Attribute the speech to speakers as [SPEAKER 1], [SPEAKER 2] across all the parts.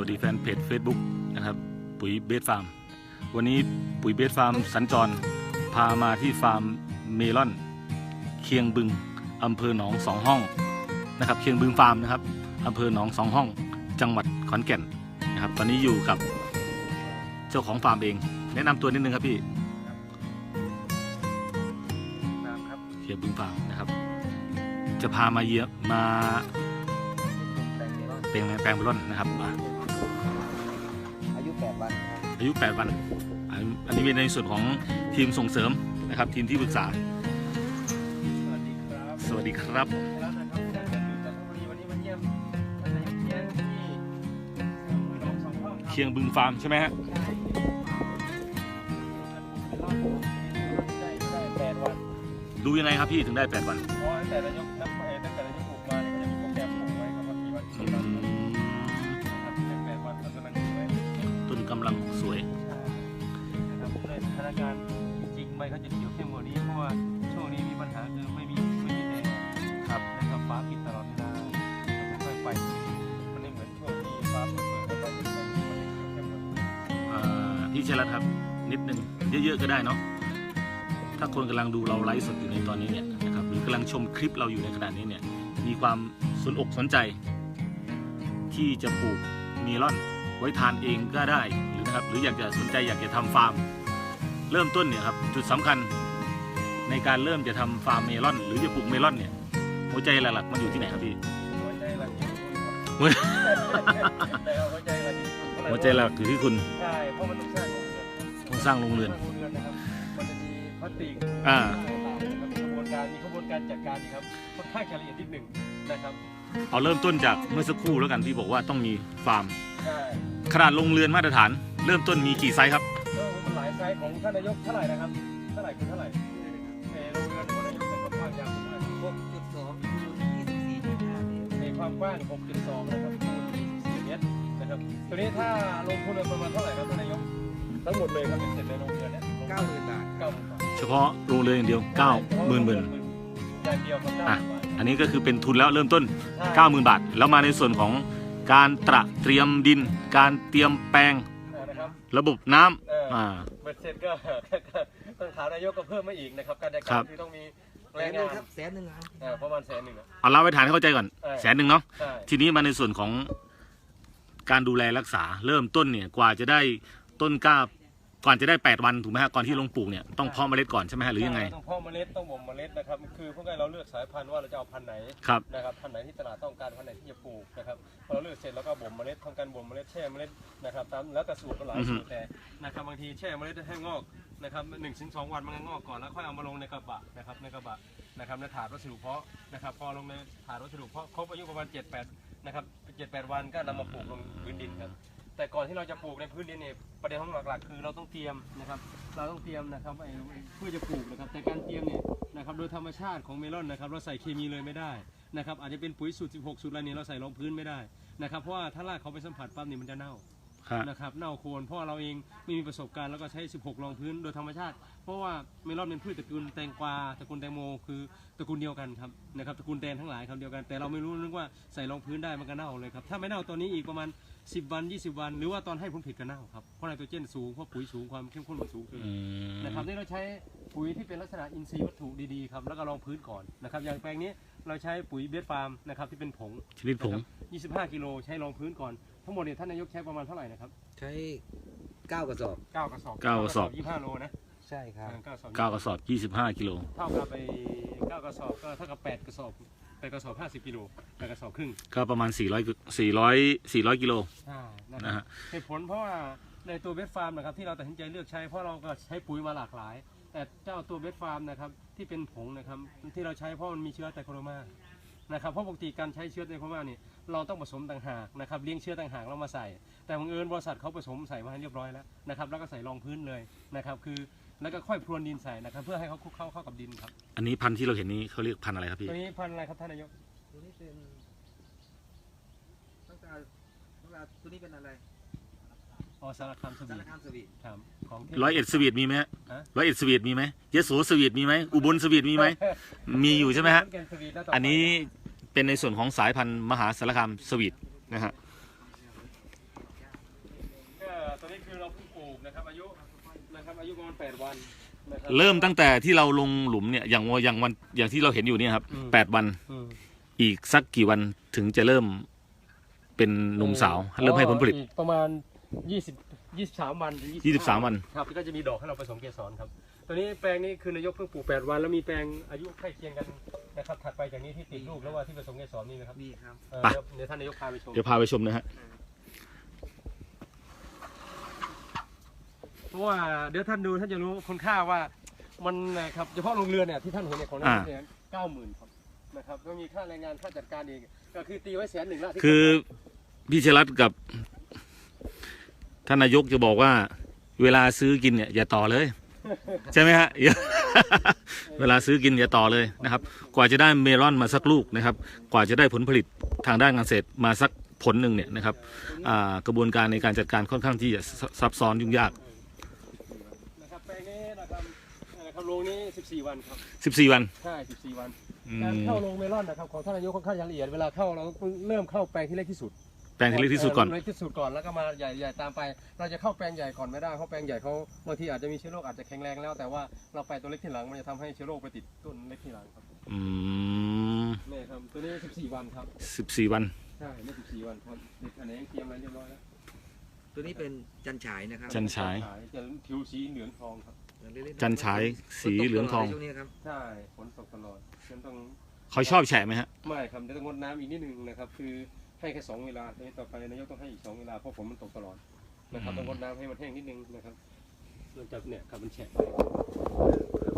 [SPEAKER 1] วัสดีแฟนเพจ Facebook นะครับปุ๋ยเบสฟาร์ม วันนี้ปุ๋ยเบสฟาร์มสัญจร พามาที่ฟาร์มเมลอน เคียงบึงอำเภอหนองสองห้องนะครับเคียงบึงฟาร์มนะครับอำเภอหนองสองห้อง จังหวัดขอนแก่นนะครับตอนนี้อยู่กับเจ้าของฟาร์มเอง แนะนำตัวนิดนึงครับพี่
[SPEAKER 2] น้ำครับ
[SPEAKER 1] เคียงบึงฟาร์มนะครับ จะพามาเยี่ยมมา
[SPEAKER 2] แปลงเมลอน
[SPEAKER 1] เป็นแปลงเมลอนนะครับ
[SPEAKER 2] ยุ 8 วัน
[SPEAKER 1] อันนี้เป็นในส่วนของทีมส่งเสริมนะครับทีมที่ปรึกษา
[SPEAKER 2] สวัสดีครับ
[SPEAKER 1] สวัสดีครับ
[SPEAKER 2] แล้วนะครับจากจันทบุรีวันนี้มาเยี่ยมท่านนายกเยี่ยมที่อำเภอหนองสองห้องครับ
[SPEAKER 1] เคียงบึงฟาร์มใช่ไหมฮะ
[SPEAKER 2] ได้ได้แปดวัน
[SPEAKER 1] ดูยังไงครับพี่ถึงได้ 8 วัน
[SPEAKER 2] เพราะตั้งแต่นายกนับ ก็ได้เนาะ
[SPEAKER 1] ถ้าคนกำลังดูเราไลฟ์สดอยู่ในตอนนี้เนี่ยนะครับหรือกำลังชมคลิปเราอยู่ในขณะนี้เนี่ยมีความสนอกสนใจ ที่จะปลูกเมลอนไว้ทานเองก็ได้หรือนะครับหรืออยากจะสนใจอยากจะทำฟาร์ม เริ่มต้นเนี่ยครับจุดสำคัญในการเริ่มจะทำฟาร์มเมลอน หรือจะปลูกเมลอนเนี่ยหัวใจหลักๆมันอยู่ที่ไหนครับพี่
[SPEAKER 2] หัวใจหลักอยู่ที่คุณครับ
[SPEAKER 1] หัว
[SPEAKER 2] แต่ว่าหัวใจหลักอยู่ที่คุณ
[SPEAKER 1] หัวใจหลักอยู่ที่คุณ
[SPEAKER 2] ใช่เพราะมันต้องสร้า
[SPEAKER 1] ง สร้างโรงเรือน
[SPEAKER 2] สร้างโรงเรือนนะครับมันจะมีพลาสติก
[SPEAKER 1] อ่า
[SPEAKER 2] นะครับมีกระบวนการมีกระบวนการจัดการอีกครับค่อนข้างจะละเอียดนิดหนึ่งนะครับ
[SPEAKER 1] เอาเริ่มต้นจากเมื่อสักครู่แล้วกันที่บอกว่าต้องมีฟาร์ม
[SPEAKER 2] ใช่
[SPEAKER 1] ขนาดโรงเรือนมาตรฐาน เริ่มต้นมีกี่ไซส์ครับ
[SPEAKER 2] ก็มันหลายไซส์ของท่านนายกเท่าไหร่นะครับเท่าไหร่คือเท่าไหร่เออโรงเรือนของนายกเป็นความยาวเท่าไหร่
[SPEAKER 3] 6.2คูณ24.5เมตร
[SPEAKER 2] ในความกว้าง 6.2 นะครับคูณ24เมตรนะครับตัวนี้ถ้าลงทุนไปประมาณเท่าไหร่ครับท่านนายก ทั้งหมดเลยครับเป็นเสร็จในโรงเรือนเนี่ย
[SPEAKER 3] 90,000บาท
[SPEAKER 2] เก้าหมื่นบาท
[SPEAKER 1] เฉพาะโรงเรือนอย่างเดียวเก้าหมื่นหมื่น
[SPEAKER 2] อย่างเดียวครับ
[SPEAKER 1] อะ
[SPEAKER 2] เก้าหมื่นบาท
[SPEAKER 1] อันนี้ก็คือเป็นทุนแล้วเริ่มต้น
[SPEAKER 2] ใช่
[SPEAKER 1] 90,000 บาท แล้วมาในส่วนของการตระเตรียมดิน การเตรียมแปลง
[SPEAKER 2] นะครับ
[SPEAKER 1] ระบบน้ำ
[SPEAKER 2] เออ
[SPEAKER 1] อ่า
[SPEAKER 2] เบ็ดเสร็จก็ต้องถามนายกก็เพิ่มมาอีกนะครับ การจัด
[SPEAKER 1] ครั
[SPEAKER 2] การ
[SPEAKER 1] บ
[SPEAKER 2] คือต้องมี
[SPEAKER 3] แส
[SPEAKER 2] แรง
[SPEAKER 3] นหนึ่
[SPEAKER 2] งางน
[SPEAKER 3] ครับแสนหนึ่งครับ
[SPEAKER 2] เออประมาณแสนหนึ่งอะ
[SPEAKER 1] เอาเล่าไว้ฐานให้เข้าใจก่อน
[SPEAKER 2] เออ
[SPEAKER 1] แสนหนึ่งเนาะ
[SPEAKER 2] ใช่
[SPEAKER 1] ทีนี้มาในส่วนของการดูแลรักษาเริ่มต้นเนี่ยกว่าจะได้ต้นกล้า ก่อนจะได้ 8 วันถูกไหมฮะก่อนที่ลงปลูกเนี่ยต้องเพาะเมล็ดก่อนใช่ไหมฮะหรือยังไง
[SPEAKER 2] ต้องเพาะเมล็ดต้องบ่มเมล็ดนะครับคือพวกเราเลือกสายพันธุ์ว่าเราจะเอาพันธุ์ไหน
[SPEAKER 1] ครับ
[SPEAKER 2] นะครับพันธุ์ไหนที่ตลาดต้องการพันธุ์ไหนที่จะปลูกนะครับพอเราเลือกเสร็จแล้วก็บ่มเมล็ดทำการบ่มเมล็ดแช่เมล็ดนะครับตามแล้วแต่สูตรก็หลาย
[SPEAKER 1] อือฮึ
[SPEAKER 2] สูตรแต่นะครับบางทีแช่เมล็ดให้งอกนะครับหนึ่งถึงสองวันมันก็งอกก่อนแล้วค่อยเอามาลงในกระบะนะครับในกระบะนะครับในถาดวัสดุเพาะนะครับพอลงในถาดวัสดุเพาะครบอายุประมาณ 7-8นะครับ7-8 วันก็นำมาปลูกลงพื้นดินครับ แต่ก่อนที่เราจะปลูกในพื้นดินเนี่ยประเด็นของหลักๆ คือเราต้องเตรียมนะครับ เราต้องเตรียมนะครับไอ้เพื่อจะปลูกนะครับ แต่การเตรียมเนี่ยนะครับโดยธรรมชาติของเมลอนนะครับ เราใส่เคมีเลยไม่ได้นะครับอาจจะเป็นปุ๋ยสูตร 16 สูตรอะไรเนี่ยเราใส่รองพื้นไม่ได้นะครับเพราะว่าถ้ารากเขาไปสัมผัสปั๊บนี่มันจะเน่า
[SPEAKER 1] ครับ
[SPEAKER 2] นะครับเน่าโคนเพราะว่าเราเองไม่มีประสบการณ์แล้วก็ใช้ 16 รองพื้นโดยธรรมชาติ เพราะว่าเมลอนเป็นพืชตระกูลแตงกวาตระกูลแตงโมคือตระกูลเดียวกันครับนะครับตระกูลแตนทั้งหลายครับเดียวกันแต่เราไม่รู้นึกว่าใส่รองพื้นได้มันก็เน่าเลยครับถ้าไม่เน่าตอนนี้อีกประมาณ 10 วัน 20 วัน หรือว่าตอนให้ผลผลิตก็เน่าครับเพราะไนโตรเจนสูงเพราะปุ๋ยสูงความเข้มข้นมันสูงเกิน
[SPEAKER 1] อืม
[SPEAKER 2] นะครับนี่เราใช้ปุ๋ยที่เป็นลักษณะอินทรีย์วัตถุดีๆครับแล้วก็รองพื้นก่อนนะครับอย่างแปลงนี้เราใช้ปุ๋ยเบสฟาร์มนะครับที่เป็นผง
[SPEAKER 1] ชนิดผง
[SPEAKER 2] นะครับ25 กิโลใช้รองพื้นก่อนทั้งหมดเนี่ยท่านนายกใช้ประมาณเท่าไหร่นะครับ
[SPEAKER 3] ใช้9กระสอบ
[SPEAKER 2] 9กระสอบ
[SPEAKER 1] เก้ากระสอบ
[SPEAKER 2] 25 โลนะ
[SPEAKER 3] ใช่ครับ
[SPEAKER 2] 9กระสอบ
[SPEAKER 1] 9กระสอบ 25 กิโล
[SPEAKER 2] เท่ากับไป9กระสอบก็เท่ากับ 8 กระสอบ 8กระสอบ 50กิโล8กระสอบครึ่ง
[SPEAKER 1] ก็ประมาณ 400 400 400กิโล
[SPEAKER 2] อ่านะ
[SPEAKER 1] นะ
[SPEAKER 2] ครั
[SPEAKER 1] ฮะ
[SPEAKER 2] บเหตุผลเพราะว่าในตัวเบสฟาร์มนะครับที่เราตัดสินใจเลือกใช้เพราะเราก็ใช้ปุ๋ยมาหลากหลาย แต่เจ้าตัวเบสฟาร์มนะครับที่เป็นผงนะครับที่เราใช้เพราะมันมีเชื้อไตโคโรมานะครับเพราะปกติการใช้เชื้อไตโคโรมาเนี่ยเราต้องผสมต่างหากนะครับเลี้ยงเชื้อต่างหากแล้วมาใส่ แต่บังเอิญบริษัทเขาผสมใส่มาให้เรียบร้อยแล้วนะครับแล้วก็ใส่รองพื้นเลยนะครับคือ แล้วก็ค่อยพรวนดินใส่นะครับ เพื่อให้เขาคลุกเข้าเข้ากับดินครับ
[SPEAKER 1] อันนี้พันธุ์ที่เราเห็นนี้เขาเรียกพันธุ์อะไรครับพี่
[SPEAKER 2] ตัวนี้พันธุ์อะไรครับท่านนายก
[SPEAKER 3] ตัวนี้เป็นตั้งแต่ตั้งแต่ตัวนี้เป็นอะไร
[SPEAKER 2] อ๋อสารคามส
[SPEAKER 3] สา
[SPEAKER 2] วี
[SPEAKER 3] รคามสวีท
[SPEAKER 2] ครับของทพ
[SPEAKER 1] ร้อยเอ็ดสวีทมีไหมฮะ
[SPEAKER 2] ฮะ
[SPEAKER 1] ร้อยเอ็ดสวีทมีไหมยโสสวีทมีไหมอุบลสวีทมีไหมมีอยู่ใช่ไหมฮะ
[SPEAKER 2] ขนแก่นสวีทแล้วต่
[SPEAKER 1] อันนี้
[SPEAKER 2] ไป
[SPEAKER 1] เป็นในส่วนของสายพันธุ์มหาสารคามสวีทนะฮะ
[SPEAKER 2] นี้คือเราเพิ่งปลูกนะครับอายุ นะครับอายุประมาณแปดวันนะคบ
[SPEAKER 1] เริ่มตั้งแต่ที่เราลงหลุมเนี่ยอย่างวอย่างวันอย่างที่เราเห็นอยู่เนี่ยครับ
[SPEAKER 2] อืม
[SPEAKER 1] แปดวัน
[SPEAKER 2] อืม
[SPEAKER 1] อีกสักกี่วันถึงจะเริ่มเป็นหนุ่มสาว เริ่มให้ผลผลิต
[SPEAKER 2] อีกประมาณยี่สิบยี่สิบสามวันถึง
[SPEAKER 1] ยี่สิบสามวัน
[SPEAKER 2] ครับก็จะมีดอกให้เราผสมเกสรครับตัวนี้แปลงนี้คือนายกเพิ่งปลูกแปดวันแล้วมีแปลงอายุใกล้เคียงกันนะครับถัดไปจากนี้ที่ติดลูกแล้วว่าที่ผสมเกสรนี่นะครับ
[SPEAKER 3] นี่ครับ
[SPEAKER 2] เอ่อ
[SPEAKER 1] ไป
[SPEAKER 2] เดี๋ยวเดี๋ยวท่านนายกพาไปชม
[SPEAKER 1] เดี๋ยวพาไปชมนะฮะ
[SPEAKER 2] เพ ราะว่าเดี๋ยวท่านดูท่านจะรู้คุณค่าว่ามันนะครับเฉพาะโรงเรือนเนี่ยที่ท่านเห็นเนี่ยของนายกเนี่ยเก้าหมื่นครับนะครับแล้วมีค่าแรงงานค่าจัดการเองก็คือตีไว้แสนหนึ่งละที่
[SPEAKER 1] คือพี่ชลัดกับ ท่านนายกจะบอกว่า เวลาซื้อกินเนี่ยอย่าต่อเลย ใช่ไหมฮะอย่าเวลาซื้อกินอย่าต่อเลยนะครับ กว่าจะได้เมลอนมาสักลูกนะครับ กว่าจะได้ผลผลิตทางด้านการเกษตรมาสักผลหนึ่งเนี่ยนะครับอ่ากระบวนการในการจัดการค่อนข้างที่จะซัซับซ้อนยุ่งยาก
[SPEAKER 2] นะครับแปลงนี้นะครับ นะครับโรงนี้ 14 วันครับ
[SPEAKER 1] 14วัน
[SPEAKER 2] ใช่14 วัน
[SPEAKER 1] อื
[SPEAKER 2] การ
[SPEAKER 1] ม
[SPEAKER 2] เข้าโรงเมลอนนะครับของท่านนายกค่อนข้างละเอียดเวลาเข้าเราเริ่มเข้าแปลงที่เล็กที่สุด
[SPEAKER 1] แปลงที่เล็กที่สุดก่อน
[SPEAKER 2] เเล็กที่สุดก่อนแล้วก็มาใหญ่ใหญ่ตามไป เราจะเข้าแปลงใหญ่ก่อนไม่ได้เพราะแปลงใหญ่เขาบางทีอาจจะมีเชื้อโรคอาจจะแข็งแรงแล้วแต่ว่าเราไปตัวเล็กที่หลังมันจะทำให้เชื้อโรคไปติดต้นเล็กที่หลังครับ
[SPEAKER 1] อืม
[SPEAKER 2] นี่ครับตัวนี้ 14 วันครับ
[SPEAKER 1] 14วัน
[SPEAKER 2] ใช่นี่14 วันครับติดอันนี้เตรียมอะไรเรียบร้อยแล้ว
[SPEAKER 3] ตัวนี้เป็นจันฉายนะครับ
[SPEAKER 1] จันฉาย
[SPEAKER 2] จะผิวสีเหลืองทองครับ
[SPEAKER 1] จันฉายสีเหลืองทอง
[SPEAKER 3] ช่วงนี้ครับ
[SPEAKER 2] ใช่ฝนตกตลอดฉันต้อง
[SPEAKER 1] เขาชอบแฉะไหมฮะ
[SPEAKER 2] ไม่ครับเดี๋ยวต้องงดน้ำอีกนิดนึงนะครับ คือให้แค่สองเวลาทีนี้ต่อไปนายกต้องให้อีกสองเวลาเพราะฝนมันตกตลอดนะครับต้องงดน้ำให้มันแห้งนิดนึงนะครับเนื่องจากเนี่ยครับมันแฉะไป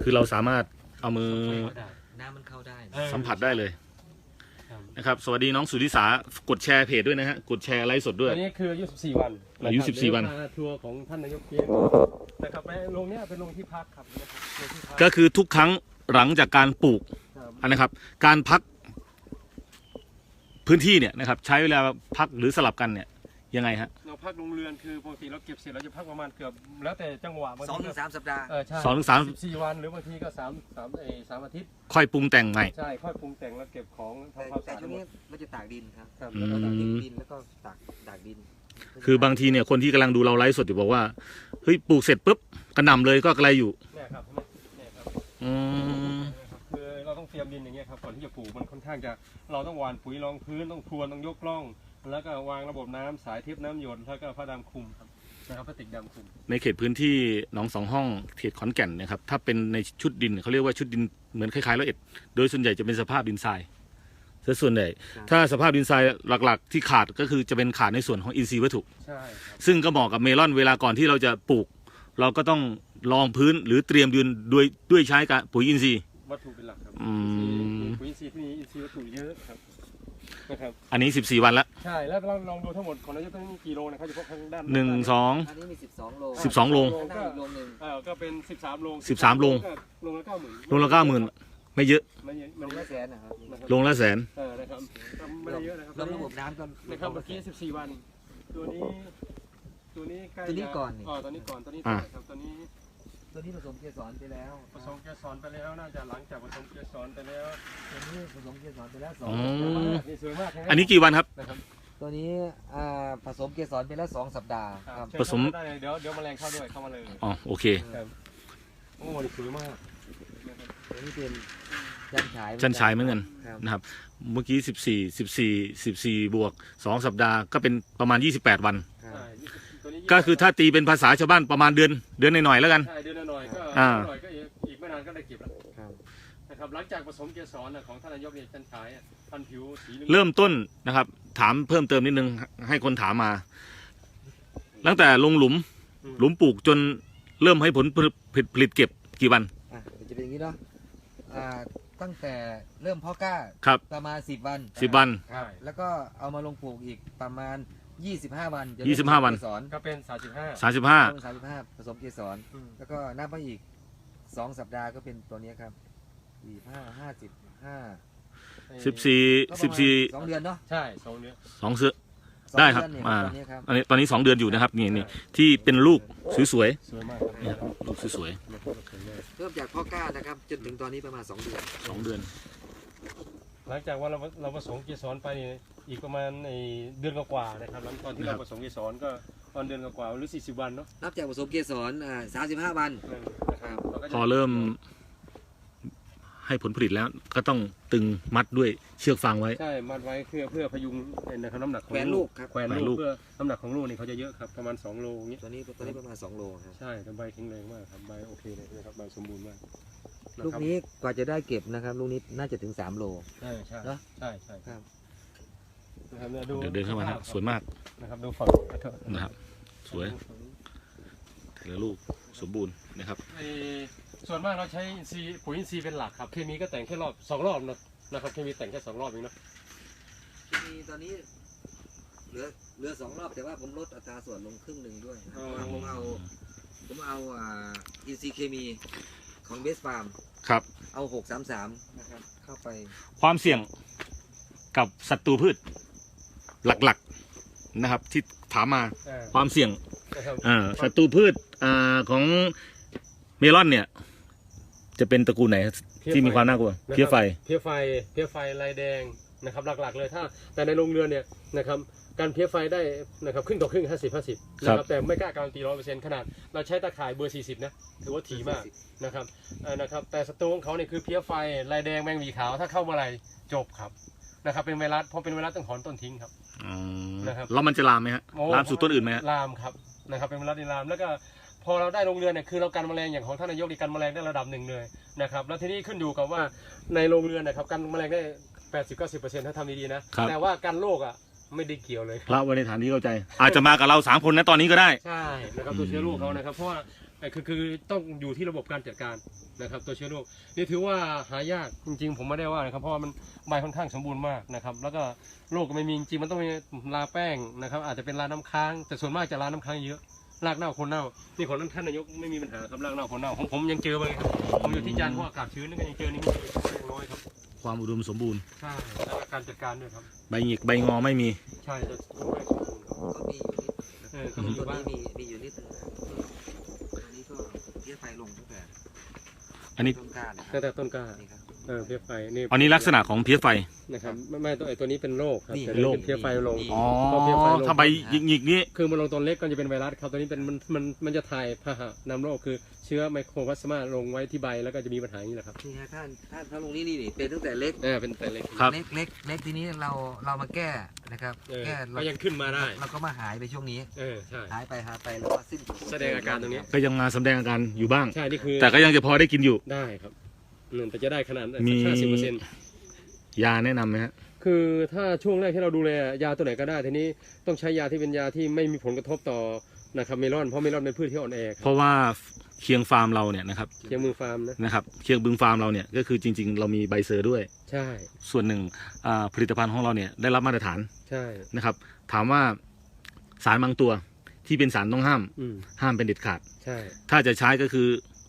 [SPEAKER 1] คือเราสามารถเอามือ
[SPEAKER 2] ได้
[SPEAKER 3] น้ำมันเข้าได้
[SPEAKER 1] สัมผัสได้เลย
[SPEAKER 2] ครับ
[SPEAKER 1] นะครับ สวัสดีน้องสุธิสากดแชร์เพจด้วยนะฮะ กดแชร์ไลฟ์สดด้วย
[SPEAKER 2] อันนี้คืออายุ14 วัน
[SPEAKER 1] อายุะ
[SPEAKER 2] ครับ
[SPEAKER 1] 14วัน
[SPEAKER 2] เดี๋ยพาทัวร์ของท่านนายกเกียงนะครับไปโรงเนี้ยเป็นโรงที่พักครับนะครับโรงที่พัก
[SPEAKER 1] ก็คือทุกครั้งหลังจากการปลูก
[SPEAKER 2] ครับ
[SPEAKER 1] อันนะครับ การพักพื้นที่เนี่ยนะครับ ใช้เวลาพักหรือสลับกันเนี่ยยังไงฮะ
[SPEAKER 2] เราพักโรงเรือนคือปกติเราเก็บเสร็จเราจะพักประมาณเกือบแล้วแต่จังหวะบาง
[SPEAKER 3] สอง
[SPEAKER 2] ที
[SPEAKER 3] ถึ
[SPEAKER 2] ก็
[SPEAKER 3] งสามสัปดาห์
[SPEAKER 2] เออใช่
[SPEAKER 1] สองถึงสาม
[SPEAKER 2] สี่วันหรือบางทีก็สามสามเออสามอาทิตย์
[SPEAKER 1] ค่อยปรุงแต่งใหม่
[SPEAKER 2] ใช่ค่อยปรุงแต่งแล้วเก็บของ
[SPEAKER 3] แต่
[SPEAKER 2] ทำความ
[SPEAKER 3] แต่
[SPEAKER 2] สะอาด
[SPEAKER 3] ช่วง
[SPEAKER 2] หม
[SPEAKER 3] นี้
[SPEAKER 2] ด
[SPEAKER 3] เราจะตากดินครับ
[SPEAKER 2] ครับ
[SPEAKER 1] อื
[SPEAKER 2] แล้วก็
[SPEAKER 3] ตากดิน
[SPEAKER 1] ม
[SPEAKER 3] ดินแล้วก็ตากตากดิน
[SPEAKER 1] คือบางทีเนี่ยคนที่กำลังดูเราไลฟ์สดอยู่บอกว่าเฮ้ยปลูกเสร็จปุ๊บกระหน่ำเลยก็อะไรอยู่
[SPEAKER 2] เนี่ยครับเนี่ยครับ
[SPEAKER 1] อืม
[SPEAKER 2] คือเราต้องเตรียมดินอย่างเงี้ยครับก่อนที่จะปลูกมันค่อนข้างจะเราต้องหว่านปุ๋ยรองพื้นต้องพรวนต้องยกล่อง แล้วก็วางระบบน้ำสายทิพน้ำหยดแล้วก็ผ้าดำคลุมครับนะครับพลาสติกดำคลุม
[SPEAKER 1] ในเขตพื้นที่หนองสองห้องเขตขอนแก่นเนะครับถ้าเป็นในชุดดินเขาเรียกว่าชุดดินเหมือนคล้ายๆร้อยเอ็ด โดยส่วนใหญ่จะเป็นสภาพดินทรายซะส่วนใหญ่ถ้าสภาพดินทรายหลักๆ ที่ขาดก็คือจะเป็นขาดในส่วนของอินทรีย์วัตถุ
[SPEAKER 2] ใช่ครับ
[SPEAKER 1] ซึ่งก็เหมาะกับเมลอนเวลาก่อนที่เราจะปลูก เราก็ต้องรองพื้นหรือเตรียมดินด้วยด้วยใช้กับปุ๋ยอินทรีย์
[SPEAKER 2] วัตถุเป็นหลักครับ
[SPEAKER 1] อืม
[SPEAKER 2] ปุ๋ยอินทรีย์ที่นี่อินทรีย์วัตถุเยอะครับ นะครับ
[SPEAKER 1] อันนี้ 14 วันละ
[SPEAKER 2] ใช่ แล้วเราลองดูทั้งหมดของนายกต้องมีกี่โลนะครับเฉพาะทางด้าน
[SPEAKER 1] หนึ่งสอง
[SPEAKER 3] อันนี้มีสิบสองโล
[SPEAKER 1] สิบสองโล
[SPEAKER 3] ข้างหน้าอีกโลนึง
[SPEAKER 2] เออก็เป็น 13 โล
[SPEAKER 1] 13โล
[SPEAKER 2] ก็โลละเก้าหมื่น
[SPEAKER 1] ลงละเก้าหมื่นไม่เยอะ
[SPEAKER 2] ไม่เยอะ
[SPEAKER 3] ล
[SPEAKER 2] ไม่
[SPEAKER 3] ง
[SPEAKER 2] เย
[SPEAKER 3] ละ
[SPEAKER 2] อะ
[SPEAKER 3] แสนนะครับ
[SPEAKER 2] นะครับ
[SPEAKER 1] ลงละแสน
[SPEAKER 2] เออนะครับก็ไม่ได้เยอะนะครับ
[SPEAKER 3] รวมระบบน้ำก็
[SPEAKER 2] นะครับเมื่อกี้ 14 วัน ตัวนี้ ตัวนี้ใกล้
[SPEAKER 3] ตัวนี้
[SPEAKER 2] จะ
[SPEAKER 3] ก่อนนี่
[SPEAKER 2] อ๋อตัวนี้ก่อนตัวนี้
[SPEAKER 1] อ่า
[SPEAKER 2] ครับตัวนี้
[SPEAKER 3] ตัวนี้ผสมเกสรไปแล้ว
[SPEAKER 2] ผสมเกสรไปแล้วน่าจะหลังจากผสมเกสรไปแล้ว
[SPEAKER 3] ตัวนี้ผสมเกสรไปแล้วสอง
[SPEAKER 1] อ๋อ
[SPEAKER 2] นี่สวยมากะ
[SPEAKER 1] อันนี้กี่วันครับ
[SPEAKER 2] นะครับ
[SPEAKER 3] ตัวนี้อ่าผสมเกสรไปแล้วสองสัปดาห์
[SPEAKER 2] ค
[SPEAKER 3] ค
[SPEAKER 2] รั
[SPEAKER 3] รั
[SPEAKER 2] บบเชิญ
[SPEAKER 1] ผสม
[SPEAKER 2] เข้าาได้เลยเดี๋ยวเดี๋ยวแมลงเข้าด้วยเข้ามาเลย
[SPEAKER 1] อ๋อโอเค
[SPEAKER 2] ครับโอ้นี่สวยมากนะครับ
[SPEAKER 3] ตัวนี้เป็นจันฉาย
[SPEAKER 1] จันฉายเหมือนกัน
[SPEAKER 3] ครับ
[SPEAKER 1] นะครับ เมื่อกี้ 14 14 14 บวก 2 สัปดาห์ก็เป็นประมาณ 28 วัน
[SPEAKER 3] ครับ
[SPEAKER 2] ใช่ตัวนี้
[SPEAKER 1] ก็คือถ้าตีเป็นภาษาชาวบ้านประมาณเดือน เดือนหน่อยๆแล้วกัน
[SPEAKER 2] ใช่เดือนละหน่อยก็
[SPEAKER 1] อ่า
[SPEAKER 2] หน่อยก็อีกอีกไม่นานก็ได้เก็บแล้ว
[SPEAKER 3] ครับ
[SPEAKER 2] นะครับหลังจากผสมเกสรน่ะของท่านนายกเนี่ยจันฉายอะพันผิวสีหลือง
[SPEAKER 1] เริ่มต้นนะครับ ถามเพิ่มเติมนิดนึงให้คนถามมา ตั้งแต่ลงหลุม
[SPEAKER 2] อืม
[SPEAKER 1] หลุมปลูกจนเริ่มให้ผลผลิตผลิตเก็บกี่วัน
[SPEAKER 3] อะเดี๋ยวจะเป็นอย่างนี้เนาะอ่าตั้งแต่เริ่มเพาะกล้า
[SPEAKER 1] ครับ
[SPEAKER 3] ประมาณ 10 วัน
[SPEAKER 1] สิบวัน
[SPEAKER 3] ครับแล้วก็เอามาลงปลูกอีกประมาณ 25วันจะ
[SPEAKER 1] ยี่สิบห้าวัน
[SPEAKER 3] เกสร
[SPEAKER 2] ก็เป็นสามสิบห้า
[SPEAKER 1] สามสิบห้า
[SPEAKER 3] ต้น35ผสมเกสร แล้วก็นับไปอีก2สัปดาห์ก็เป็นตัวนี้ครับ45 55
[SPEAKER 1] สิบสี่
[SPEAKER 3] ก็ประมาณ
[SPEAKER 1] สิบสี่
[SPEAKER 3] สองเดือนเนาะ
[SPEAKER 2] ใช่สองเดือน
[SPEAKER 1] สองเสือ
[SPEAKER 3] สอง
[SPEAKER 1] ได้ครับ
[SPEAKER 3] เดือนเนี่ย
[SPEAKER 1] อ่า
[SPEAKER 3] ตอนนี้ครับ
[SPEAKER 1] อันนี้ตอนนี้สองเดือนอยู่นะครับนี่นี่ที่เป็นลูกสวย
[SPEAKER 2] สวยมาก
[SPEAKER 1] ๆเนี่ยครับลูกสวย
[SPEAKER 2] สวยมาก
[SPEAKER 3] เริ่มจากเพาะกล้านะครับ จนถึงตอนนี้ประมาณ2เดือน
[SPEAKER 1] ๆสองเดือน
[SPEAKER 2] หลังจากว่าเราเราผสมเกสรไปนี่อีกประมาณไอ้เดือนกว่าๆนะครับหลังตอนที่เราผสมเกสรก็ผตอนเดือนกว่าๆหรือ 40 วันเนาะ
[SPEAKER 3] นับจากผสมเกสรอ่า35วัน
[SPEAKER 2] เออนะครับเราก็จะ
[SPEAKER 1] พอเริ่มให้ผลผลิตแล้วก็ต้องตึงมัดด้วยเชือกฟางไว้
[SPEAKER 2] ใช่มัดไว้เพื่อเพื่อพยุงนะครับน้ำหนักของ
[SPEAKER 3] แขวนลูกครับ
[SPEAKER 2] แขวน
[SPEAKER 1] แขวนลู
[SPEAKER 2] ลู
[SPEAKER 1] ก
[SPEAKER 2] ก เพื่อน้ำหนักของลูกนี่เขาจะเยอะครับประมาณ 2 โลอย่างเงี้ย
[SPEAKER 3] ตัวนี้ตัวนี้ประมาณ2โลครับ
[SPEAKER 2] ใช่แต่ใบแข็งแรงมากครับใบโอเคเลยนะครับใบสมบูรณ์มาก
[SPEAKER 3] ลูกนี้กว่าจะได้เก็บนะครับ ลูกนี้น่าจะถึง3โล
[SPEAKER 2] ใช่ใช่
[SPEAKER 3] เนอะ
[SPEAKER 2] ใช่ใช่
[SPEAKER 3] ครับ
[SPEAKER 2] นะครับเนี่ยดู
[SPEAKER 1] เดี๋ยวเดินเข้ามานะสวยมาก
[SPEAKER 2] นะครับดูฝั่ง
[SPEAKER 1] นะครับ สวยแต่ละลูกสมบูรณ์นะครับ
[SPEAKER 2] ไอ้ส่วนมากเราใช้อินทรีย์ปุ๋ยอินทรีย์เป็นหลักครับ เคมีก็แต่งแค่รอบสองรอบนะนะครับ เคมีแต่งแค่สองรอบเองเนาะ
[SPEAKER 3] ที่มีตอนนี้เหลือเหลือสองรอบแต่ว่าผมลดอัตราส่วนลงครึ่งหนึ่งด้วยนะครับผมเอา ผมเอาอ่าอินซีเคมี ของเบสฟาร์ม
[SPEAKER 1] ครับ
[SPEAKER 3] เอา633นะครับเข้าไป
[SPEAKER 1] ความเสี่ยงกับศัตรูพืชหลักๆนะครับ ที่ถามมา
[SPEAKER 2] อ่า
[SPEAKER 1] ความเสี่ยง
[SPEAKER 2] นะครับ
[SPEAKER 1] อ่าศัตรูพืชอ่าของเมลอนเนี่ย จะเป็นตระกูลไหน ที่มีความน่ากลัวเพี้ยไฟ
[SPEAKER 2] เพี้ยไฟเพี้ยไฟลายแดงนะครับ หลักๆเลยถ้า แต่ในโรงเรือนเนี่ยนะครับ การเพี้ยไฟได้นะครับครึ่งต่อครึ่งห้าสิบห้าสิบนะค
[SPEAKER 1] ครั
[SPEAKER 2] รับบแต่ไม่กล้าการันตีร้อยเปอร์เซ็นต์ขนาดเราใช้ตะข่ายเบอร์สี่สิบนะถือว่าถี่มากนะครับเอ่อนะครับแต่ศัตรูของเขาเนี่ยคือเพี้ยไฟลายแดงแมงหวีขาวถ้าเข้าเมื่อไหรจบครับนะครับเป็นไวรัสพอเป็นไวรัสต้องถอนต้นทิ้งครับ
[SPEAKER 1] อ๋อ
[SPEAKER 2] นะครับ
[SPEAKER 1] แล้วมันจะลามไหมฮะ
[SPEAKER 2] โอ้
[SPEAKER 1] ลามสู่ต้นอื่นไหมฮะ
[SPEAKER 2] ลามครับนะครับเป็นไวรัสในลามแล้วก็พอเราได้โรงเรือนเนี่ยคือเรากันแมลงอย่างของท่านนายกดีกันแมลงได้ระดับหนึ่งเลยนะครับแล้วทีนี้ขึ้นอยู่กับว่าในโรงเรือนนะครับกันแมลงได้แปดสิบเก้าสิบเปอร์เซ็นต์ถ้าทำดีๆนะครับแต่ว่ากันโรคอะ ไม่ได้เกี่ยวเลย
[SPEAKER 1] พระไว้ในฐานที่เข้าใจ อาจจะมากับเราสามคนนะตอนนี้ก็ได้
[SPEAKER 2] ใช่นะครับตัวเชื้อโรคเขานะครับ เพราะว่าเอ่อคือคือต้องอยู่ที่ระบบการจัดการนะครับ ตัวเชื้อโรคนี่ถือว่าหายากจริง ๆ ผมไม่ได้ว่านะครับเพราะว่ามันใบค่อนข้างสมบูรณ์มากนะครับ แล้วก็โรคก็ไม่มีจริงๆมันต้องมีลาแป้งนะครับ อาจจะเป็นลาน้ำค้าง แต่ส่วนมากจะลาน้ำค้างเยอะรากเน่าคนเน่านี่ของท่านนายกไม่มีปัญหาครับรากเน่าคนเน่าของผมยังเจอมาเลยครับผมอยู่ที่จันทร์เพราะอากาศชื้นนี่ก็ยังเจอนี่ไม่น้อยครับ
[SPEAKER 1] ความอุดมสมบูรณ์
[SPEAKER 2] ใช่แล้วก็การจัดการด้วยครับ
[SPEAKER 1] ใบหงิกใบงอไม่มี
[SPEAKER 2] ใช่จะไม่สมบูรณ์ครับ
[SPEAKER 3] ก็มีอยู่นิด
[SPEAKER 2] เออก็มีอยู่
[SPEAKER 3] ตัว
[SPEAKER 2] บ้าง
[SPEAKER 3] นี้มีมีอยู่นิดนึงนะตัวนี้ก็เพี้ยไฟลงตั้งแต่
[SPEAKER 1] อันนี้
[SPEAKER 3] ต้นกล้านะค
[SPEAKER 2] ตั้
[SPEAKER 3] รั
[SPEAKER 2] งแต่ต้นกล้า
[SPEAKER 3] นี่ครับ
[SPEAKER 2] เออเพี้ยไฟนี่
[SPEAKER 1] อันนี้ลักษณะของเพี้ยไฟ
[SPEAKER 2] นะครับไม่ไม่ตัวไอ้ตัวนี้เป็นโรคครับ
[SPEAKER 3] นี่
[SPEAKER 2] แต่
[SPEAKER 1] เป็นโรค
[SPEAKER 2] เป็นเพี้ยไฟลง
[SPEAKER 3] นี่
[SPEAKER 1] อ๋อ
[SPEAKER 2] พอเพี้ยไฟลง
[SPEAKER 1] ถ้าใบหงิกๆนี้
[SPEAKER 2] คือมันลงตัวเล็กก็จะเป็นไวรัสครับตัวนี้เป็นมันมันมันจะถ่ายพาหะนำโรคคือเชื้อไมโครพลาสมาลงไว้ที่ใบแล้วก็จะมีปัญหาอย่างนี้แหละครับ
[SPEAKER 3] นี่ฮะท่านท่านถ้าลงนี้นี่นี่เป็นตั้งแต่เล็ก
[SPEAKER 2] เออเป็นแต่เล็ก
[SPEAKER 1] ครับ
[SPEAKER 3] เล็กเล็กเล็กทีนี้เราเรามาแก้นะครับ
[SPEAKER 2] เออ
[SPEAKER 3] แก้
[SPEAKER 2] ก็ยังขึ้นมาได้
[SPEAKER 3] เราก็มาหายไปช่วงนี้
[SPEAKER 2] เออใช่
[SPEAKER 3] หายไปหายไปแล้วก็สิ้น
[SPEAKER 2] แสดงอาการตรงนี้
[SPEAKER 1] ก็ยังมาแสดงอาการอยู่บ้าง
[SPEAKER 2] ใช่นี่คือ
[SPEAKER 1] แต่ก็ยังจะพอได้กินอยู่
[SPEAKER 2] ได้ครับอืมแต่จะได้ขนาด
[SPEAKER 1] มี
[SPEAKER 2] ห้าสิบเปอร์เซ็นต์
[SPEAKER 1] ยาแนะนำไหมฮะ
[SPEAKER 2] คือถ้าช่วงแรกที่เราดูแลยาตัวไหนก็ได้ทีนี้ต้องใช้ยาที่เป็นยาที่ไม่มีผลกระทบต่อนะครับเมลอนเพราะเมลอนเป็นพืชที่อ่อนแอค
[SPEAKER 1] เพ
[SPEAKER 2] รับ
[SPEAKER 1] ราะว่าเคียงฟาร์มเราเนี่ยนะครับ
[SPEAKER 2] เคียงมือฟาร์มนะ
[SPEAKER 1] นะครับเคียงบึงฟาร์มเราเนี่ยก็คือจริง ๆ เรามีใบเซอร์ด้วย
[SPEAKER 2] ใช่
[SPEAKER 1] ส่วนหนึ่งอ่าผลิตภัณฑ์ของเราเนี่ยได้รับมาตรฐาน
[SPEAKER 2] ใช่
[SPEAKER 1] นะครับ ถามว่าสารบางตัวที่เป็นสารต้องห้าม
[SPEAKER 2] อืม
[SPEAKER 1] ห้ามเป็นเด็ดขาด
[SPEAKER 2] ใช่
[SPEAKER 1] ถ้าจะใช้ก็คือ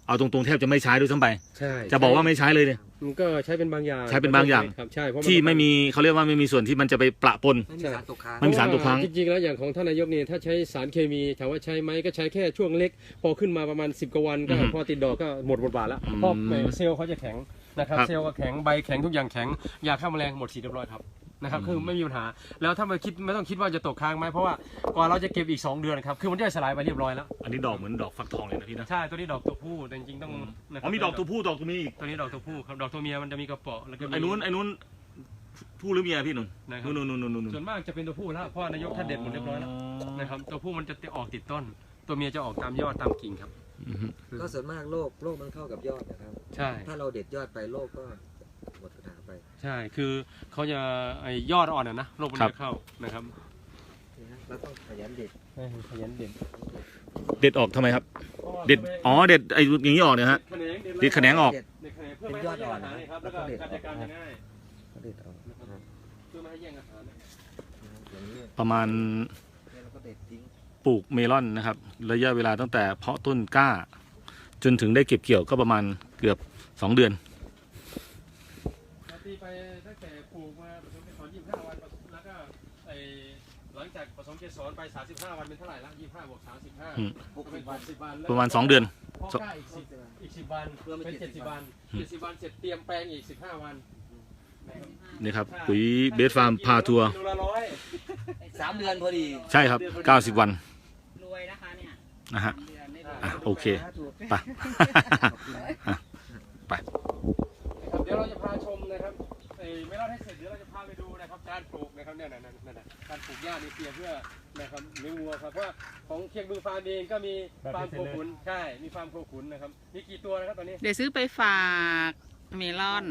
[SPEAKER 1] เอาตรงๆแทบจะไม่ใช้ด้วยซ้ำไป
[SPEAKER 2] ใช่
[SPEAKER 1] จะบอกว่าไม่ใช้เลยเนี่ย
[SPEAKER 2] มันก็ใช้เป็นบางอย่าง
[SPEAKER 1] ใช้เป็นบางอย่าง
[SPEAKER 2] ครับใช่เพราะน
[SPEAKER 1] ที่ไม่มีเขาเรียกว่าไม่มีส่วนที่มันจะไปปะปน
[SPEAKER 3] ไม่มีสารตกค้าง
[SPEAKER 1] ไม่มีสารตกค้าง
[SPEAKER 2] จริงๆแล้วอย่างของท่านนายกนี่ถ้าใช้สารเคมีถามว่าใช้ไหมก็ใช้แค่ช่วงเล็ก พอขึ้นมาประมาณ 10กว่าวันก็
[SPEAKER 1] อืม
[SPEAKER 2] พอติดดอกก็หมดบทบาทแล้ว
[SPEAKER 1] อืม
[SPEAKER 2] เพราะเซลล์เขาจะแข็งนะครับ
[SPEAKER 1] ครับ
[SPEAKER 2] เซลล์ก็แข็งใบแข็งทุกอย่างแข็งยาฆ่าแมลงหมดสีเรียบร้อยครับ นะครับ
[SPEAKER 1] อืม
[SPEAKER 2] คือไม่มีปัญหา แล้วถ้ามาคิดไม่ต้องคิดว่าจะตกค้างไหมเพราะว่ากว่าเราจะเก็บอีก 2 เดือนครับคือมันจะสลายไปเรียบร้อยแล้ว
[SPEAKER 1] อันนี้ดอกเหมือนดอกฟักทองเลยนะพี่นะ
[SPEAKER 2] ใช่ตัวนี้ดอกตัวผู้แต่จริงๆต้องนะค
[SPEAKER 1] อ๋
[SPEAKER 2] รั
[SPEAKER 1] อบมีดอกตัวผู้ดอกตัวเมียอีก
[SPEAKER 2] ตัวนี้ดอกตัวผู้ครับดอกตัวเมียมันจะมีกระเป๋อแล้วก็มี
[SPEAKER 1] ไอ้นู้นไอ้นู้นผู้หรือเมียพี่นุ่น
[SPEAKER 2] นะครับ
[SPEAKER 1] นู่นนู่นนู่นนู่นนู่น
[SPEAKER 2] ส่วนมากจะเป็นตัวผู้แล้วเพราะว่านายกท่านเด็ดหมดเรียบร้อยแล้วนะครับตัวผู้มันจะออกติดต้น ตัวเมียจะออกตามยอดตามกิ่งครับ
[SPEAKER 1] อือฮึ
[SPEAKER 3] ก็ส่วนมากโรคโรคมันเข้ากับยอดนะครับ
[SPEAKER 2] ใช่
[SPEAKER 3] ถ้าเราเด็ดยอดไปโรคก็
[SPEAKER 2] ใช่ คือเขาจะไอยอดอ่อนอะนะโรคมันจะเข้านะครับ
[SPEAKER 3] นี่ฮะเราต้องขยันเด็ด
[SPEAKER 2] ขยันเด่น
[SPEAKER 1] เด็ดออกทำไมครับ เด็ด อ๋อ เด็ดไอ้อย่างนี้ออกเนี่ยฮะ เด็ดแขนงออก
[SPEAKER 3] เด็ด
[SPEAKER 2] เด็ดแขนงเพื่อไม่ให้แย่งอาหารนะครับแล้วก็การจัดการจะง่าย
[SPEAKER 3] เด็ดเอานะครับ
[SPEAKER 2] เพื่อไม่ให้แย่งอาหาร
[SPEAKER 3] อย่างนี้
[SPEAKER 1] ประมาณ
[SPEAKER 3] เนี่ยเราก็เด็ดทิ้ง
[SPEAKER 1] ปลูกเมลอนนะครับ ระยะเวลาตั้งแต่เพาะต้นกล้า จนถึงได้เก็บเกี่ยวก็ประมาณเกือบสองเดือน
[SPEAKER 2] ตีไปตั้งแต่ปลูกมาผสมเกสร25 วันแล้วก็ไอหลังจากผ สมเกสรไป 35 วันเป็นเท่าไหร่ละ25บวก
[SPEAKER 1] อืม
[SPEAKER 2] 35ก็เป็น60วัน
[SPEAKER 1] ประมาณสองเดือน
[SPEAKER 2] พอกล้าอีก10อีก 10 วันเป็น 70 วัน70วันเสร็จเตรียมแปลงอีก 15 วัน
[SPEAKER 1] นี่ครับปุ๋ยเบสฟาร์มพาทัวร์
[SPEAKER 2] โลละร้อย
[SPEAKER 3] สามเดือนพอดี
[SPEAKER 1] ใช่ครับ 90 วัน
[SPEAKER 3] โล
[SPEAKER 1] นะฮะอะโอเค ไปไป
[SPEAKER 2] นะครับเดี๋ยวเราจะพาชมนะครับเอ้ยไม่รอดให้เสร็จเดี๋ยวเราจะพาไปดูนะครับการปลูกนะครับเนี่ยนั่นนั่นนั่น การปลูกหญ้าในเปียเพื่อนะครับเลี้ยงวัวครับเพราะว่าของเคียงบึงฟาร์มเองก็มีฟาร์มโคขุนใช่มีฟาร์มโคขุนนะครับมีกี่ตัวนะครับตอนนี้
[SPEAKER 4] เดี๋ยวซื้อไปฝากเมลอน